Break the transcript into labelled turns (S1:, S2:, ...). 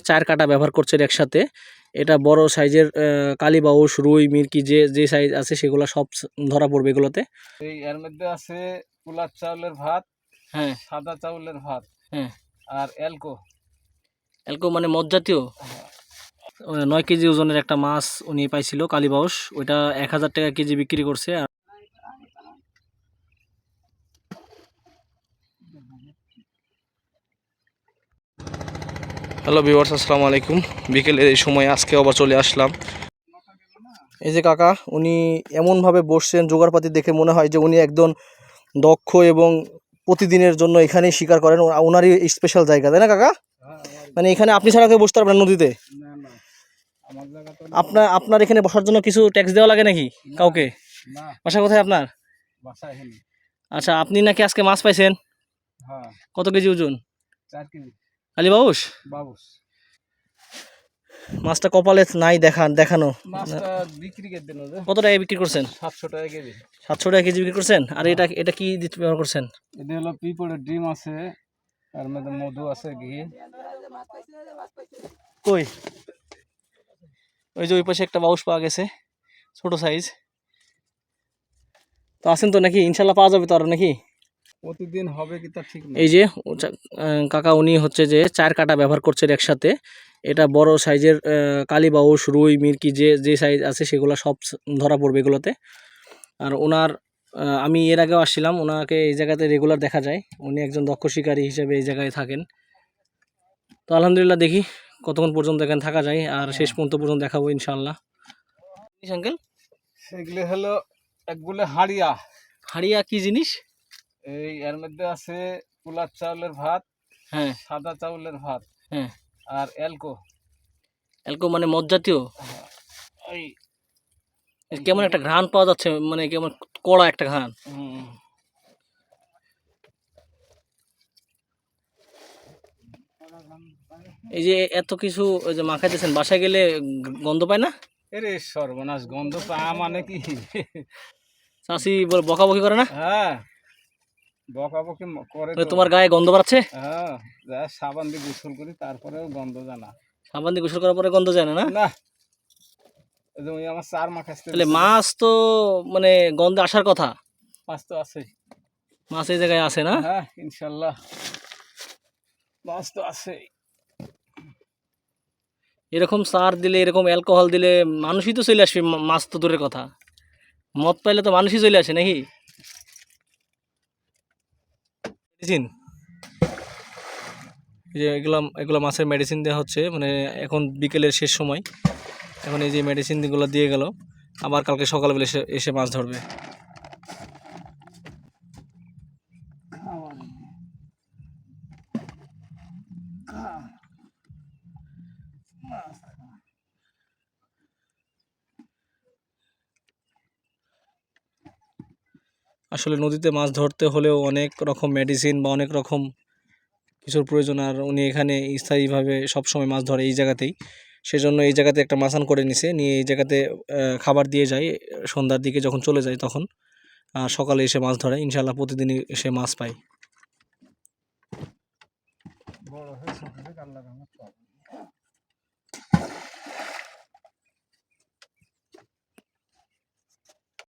S1: চার কাটা ব্যবহার করছেন একসাথে। এটা বড় সাইজের কালী কালীবাউস রুই মির্কি যে যে সাইজ আছে সেগুলো সব ধরা পড়বে এগুলোতে।
S2: এই এর মধ্যে আছে কুলার চাউলের ভাত
S1: হ্যাঁ।
S2: সাদা চাউলের ভাত
S1: হ্যাঁ।
S2: আর এলকো।
S1: অ্যালকো মানে মদ জাতীয়? নয় কেজি ওজনের একটা মাছ উনি পাইছিল কালীবাউস ওইটা এক হাজার টাকা কেজি বিক্রি করছে হ্যালো বিভার্স আসসালামু আলাইকুম। বিকেলের এই সময় আজকে আবার চলে আসলাম। এই যে কাকা উনি এমনভাবে বসছেন জোগাড়পাতি দেখে মনে হয় যে উনি একজন দক্ষ এবং প্রতিদিনের জন্য এখানেই শিকার করেন। ওনারই স্পেশাল জায়গা তাই না কাকা? মানে এখানে আপনি ছাড়া কেউ বসতে পারবেন নদীতে? আপনার আপনার এখানে বসার জন্য কিছু ট্যাক্স দেওয়া লাগে নাকি কাউকে? বাসা কোথায় আপনার? আচ্ছা আপনি নাকি আজকে মাছ পাইছেন?
S2: হ্যাঁ।
S1: কত কেজি ওজন?
S2: চার কেজি।
S1: আলী বাবুস?
S2: বাবুস।
S1: মাছটা কপালে নাই দেখান। দেখানো কত টাকা বিক্রি করছেন?
S2: সাতশো টাকা কেজি।
S1: সাতশো টাকা কেজি বিক্রি করছেন? আর এটা এটা কি ব্যবহার করছেন?
S2: এটা হলো পিপড়ের ডিম আছে মধ্যে মধু আছে ঘি।
S1: কই? ওই যে ওই পাশে একটা বাউস পাওয়া গেছে ছোট সাইজ তো আছেন তো নাকি? ইনশাল্লাহ পাওয়া যাবে তো আরও নাকি?
S2: প্রতিদিন হবে কি তা ঠিক
S1: এই যে কাকা উনি হচ্ছে যে চার কাটা ব্যবহার করছেন একসাথে। এটা বড় সাইজের কালীবাউস রুই মির্কি যে যে সাইজ আছে সেগুলো সব ধরা পড়বে এগুলোতে। আর ওনার আমি এর আগেও আসছিলাম ওনাকে এই জায়গাতে রেগুলার দেখা যায়। উনি একজন দক্ষ শিকারী হিসেবে এই জায়গায় থাকেন। তো আলহামদুলিল্লাহ দেখি কতক্ষণ পর্যন্ত এখানে থাকা যায় আর শেষ পর্যন্ত পর্যন্ত দেখাবো ইনশাল্লাহ আঙ্কেল
S2: সেগুলো হলো একগুলো হাড়িয়া।
S1: হাড়িয়া কি জিনিস?
S2: এই এর মধ্যে আছে কুলার চাউলের ভাত
S1: হ্যাঁ।
S2: সাদা চাউলের ভাত
S1: হ্যাঁ।
S2: আর এলকো।
S1: অ্যালকো মানে মদ জাতীয়?
S2: ওই
S1: কেমন একটা ঘ্রাণ পাওয়া যাচ্ছে মানে কেমন কড়া একটা ঘ্রাণ। এই যে এত কিছু ওই যে মাখাইতেছেন বাসায় গেলে গন্ধ পায় না?
S2: এরে সর্বনাশ গন্ধ পা মানে কি?
S1: চাষি বকাবকি করে না?
S2: হ্যাঁ। বকাবকি করে
S1: তোমার গায়ে গন্ধ বাড়াচ্ছে?
S2: হ্যাঁ যা সাবান দিয়ে গোসল করি তারপরেও গন্ধ জানা
S1: সাবান দিয়ে গোসল করার পরে গন্ধ যায় না না?
S2: ওই আমার চার
S1: তাহলে মাছ তো মানে গন্ধে আসার কথা?
S2: মাছ তো আছে
S1: মাছ এই জায়গায় আছে না?
S2: হ্যাঁ ইনশাল্লাহ। মাছ তো আছে
S1: এরকম সার দিলে এরকম অ্যালকোহল দিলে মানুষই তো চলে আসবে মাছ তো দূরের কথা। মদ পাইলে তো মানুষই চলে আসে নাকি? মেডিসিন যে এগুলো এগুলো মাছের মেডিসিন দেওয়া হচ্ছে মানে এখন বিকেলের শেষ সময়। এখন এই যে মেডিসিনগুলো দিয়ে গেল, আবার কালকে সকালবেলা এসে এসে মাছ ধরবে। আসলে নদীতে মাছ ধরতে হলেও অনেক রকম মেডিসিন বা অনেক রকম কিছুর প্রয়োজন, আর উনি এখানে স্থায়ীভাবে সবসময় মাছ ধরে এই জায়গাতেই। সেজন্য এই জায়গাতে একটা মাসান করে নিছে, নিয়ে এই জায়গাতে খাবার দিয়ে যায়, সন্ধ্যার দিকে যখন চলে যায় তখন, আর সকালে এসে মাছ ধরে ইনশাল্লাহ প্রতিদিনই সে মাছ পায়।
S2: বড়